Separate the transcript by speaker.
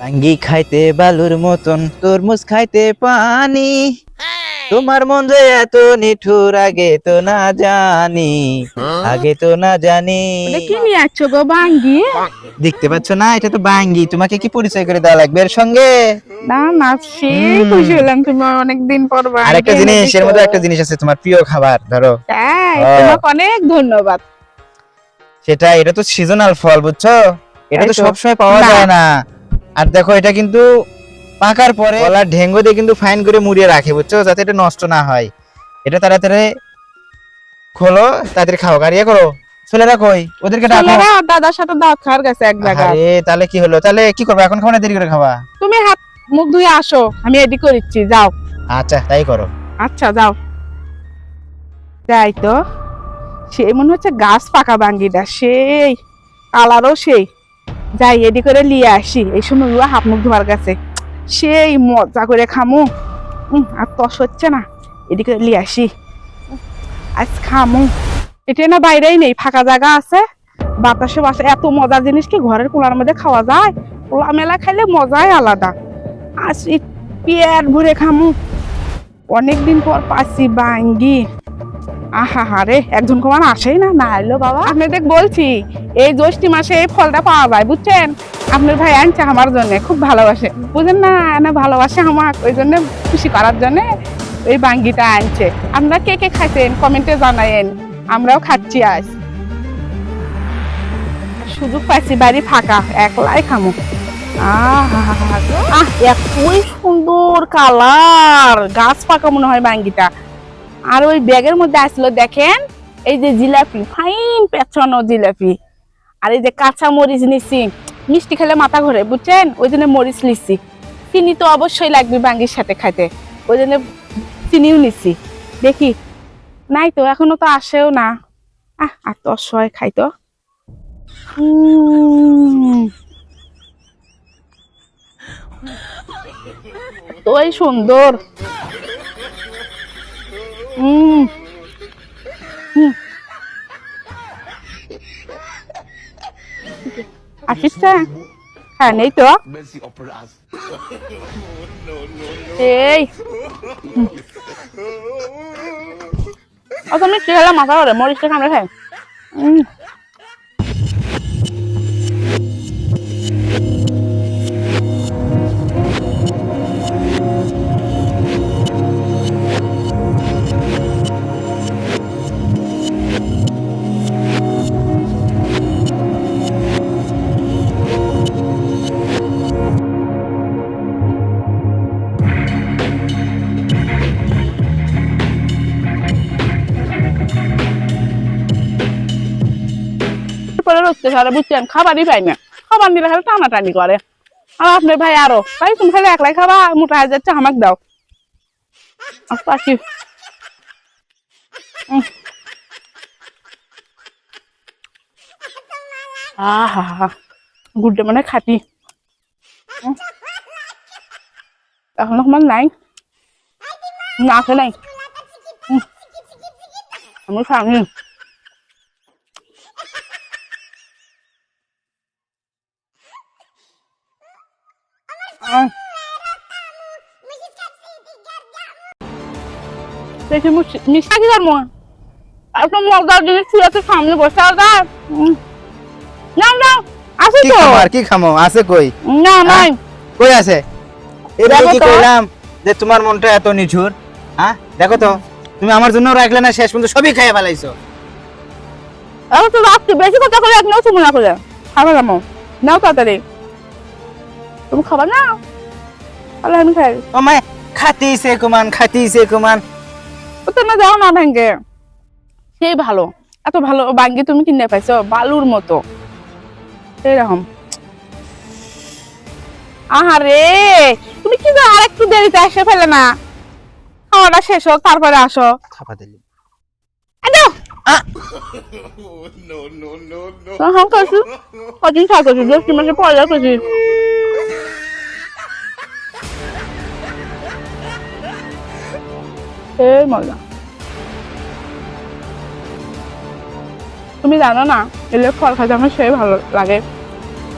Speaker 1: ভাঙ্গি খাইতে বালুর মতন তরমুজ খাইতে পানি। তোমার মন যে এত নিঠুর আগে তো না জানি। আগে তো না জানি।
Speaker 2: কি নিয়ে আসছো গো বাঙ্গি।
Speaker 1: দেখতে পাচ্ছ না এটা তো বাঙ্গি। তোমাকে কি পরিচয় করে দেওয়া লাগবে এর সঙ্গে?
Speaker 2: না না সে খুশি হলাম তুমি অনেকদিন পর
Speaker 1: আর একটা জিনিস এর মধ্যে একটা জিনিস আছে তোমার প্রিয় খাবার ধরো।
Speaker 2: তাই
Speaker 1: হ্যাঁ।
Speaker 2: তোমাকে অনেক ধন্যবাদ।
Speaker 1: সেটা এটা তো সিজনাল ফল বুঝছ? এটা তো
Speaker 2: তাই তো।
Speaker 1: সবসময় পাওয়া যায় না। আর দেখো এটা কিন্তু পাকার পরে কলার ঢেঙ্গো দিয়ে কিন্তু ফাইন করে মুড়িয়ে রাখে বুঝছ? যাতে এটা নষ্ট না হয়। এটা তাড়াতাড়ি খোলো তাড়াতাড়ি খাও। ইয়ে করো। ছেলেরা কই? ওদেরকে ডাকো।
Speaker 2: ছেলেরা দাদার সাথে দাওয়াত খাওয়ার গেছে এক জায়গায়।
Speaker 1: আরে তাহলে কি হলো? তাহলে কি করব? এখন খাওয়া না? দেরি করে খাবা?
Speaker 2: তুমি হাত মুখ ধুয়ে আসো। আমি এডি করিচ্ছি যাও।
Speaker 1: আচ্ছা তাই করো।
Speaker 2: আচ্ছা যাও। তাই তো। সেই মনে হচ্ছে গাছ পাকা বাঙ্গিটা, সেই, কালারও সেই। যাই এডি করে নিয়ে আসি। এই সময় উয়া হাত মুখ ধোয়ার গেছে। সেই, মজা করে খামু। আর তস হচ্ছে না। এডি করে নিয়ে আসি। আজ খামু। এটা না বাইরেই নেই, ফাঁকা জায়গা আছে। বাতাসে বাসে এত মজার জিনিস কি ঘরের কোলার মধ্যে খাওয়া যায়? কোলা মেলা খাইলে মজাই আলাদা। এই পেট ভরে খামু। অনেকদিন পর পাচ্ছি বাঙ্গি। আহা হারে একজন কমান আসেই না। না, এলো বাবা। আপনাদের বলছি, এই জ্যৈষ্ঠী মাসে এই ফলটা পাওয়া যায়, বুঝছেন? আপনার ভাই আনছে আমার জন্য, খুব ভালোবাসে। বুঝেন না না ভালোবাসে আমার ওই জন্য খুশি করার জন্য এই বাঙ্গিটা আনছে। আপনারা কে কে খাইছেন? কমেন্টে জানায়েন। আমরাও খাচ্ছি আজ। সুযোগ পাইছি, বাড়ি ফাঁকা, একলাই খামু। আহ, এতই সুন্দর কালার। গাছ পাকা মনে হয় বাঙ্গিটা। আর ওই ব্যাগের মধ্যে আসলো দেখেন, এই যে জিলাপি, ফাইন পেছানো জিলাপি। আর এই যে কাঁচা মরিচ নিছি, মিষ্টি খেলে মাথা ঘুরে, বুঝছেন? ওই জন্য মরিচ নিচ্ছি চিনি তো অবশ্যই লাগবে বাঙ্গির সাথে খাইতে। ওই জন্য চিনিও নিচ্ছি দেখি, নাই তো, এখনও তো আসেও না। আহ, আর তো অসহায় খাই তো। এতই সুন্দর। আসিচ্ছে হ্যাঁ নেই তো. এই। তুমি কি হলো? মাথা করে মরিচটা কামড়ে খাই। পরে রক্তে সারে বুঝছেন, খাবারই পাই না। খাবার দিলে খালি টানাটানি করে। আর আপনার ভাই আরও, ভাই তুমি খালি একলাই খাবা, মোটা হয়ে যাচ্ছে, আমাকে দাও। আর পাখি। আহা হা গুড্ডে মানে খাটি। এখন আমার নাই। না নাই। আমি খামি দেখি মিষ্টি কি করব মজার জিনিস এত সামনে বসে আছে নাও নাও আছে তো।
Speaker 1: আর কি খামো? আছে কই?
Speaker 2: না নাই।
Speaker 1: কই আছে? এবারে কি কইলাম যে তোমার মনটা এত নিঠুর হ্যাঁ দেখো তো তুমি আমার জন্য রাখলে না শেষ পর্যন্ত সবই খাইয়ে ফেলাইছো।
Speaker 2: এখন তো রাত্রি বেশি কথা করে এক নাও তুমি না করে খাবার নাও নাও তাড়াতাড়ি। তুমি খাবার নাও। তাহলে আমি খাই।
Speaker 1: ও মাই খাতি সে কুমান খাতি সে কুমান।
Speaker 2: তো না যাও না ভেঙ্গে সেই ভালো। এত ভালো বাঙ্গি তুমি কিনে পাইছো বালুর মতো। এরকম আহারে তুমি কি আর একটু দেরিতে এসে ফেলে না? খাওয়াটা শেষ হোক তারপরে আসো।
Speaker 1: খাপা দিলি।
Speaker 2: করছি কদিন করছি? দশ মাসে পয়লা করছি। এই মজা। তুমি জানো না এলে ফল খাইতে আমার সেই ভালো লাগে।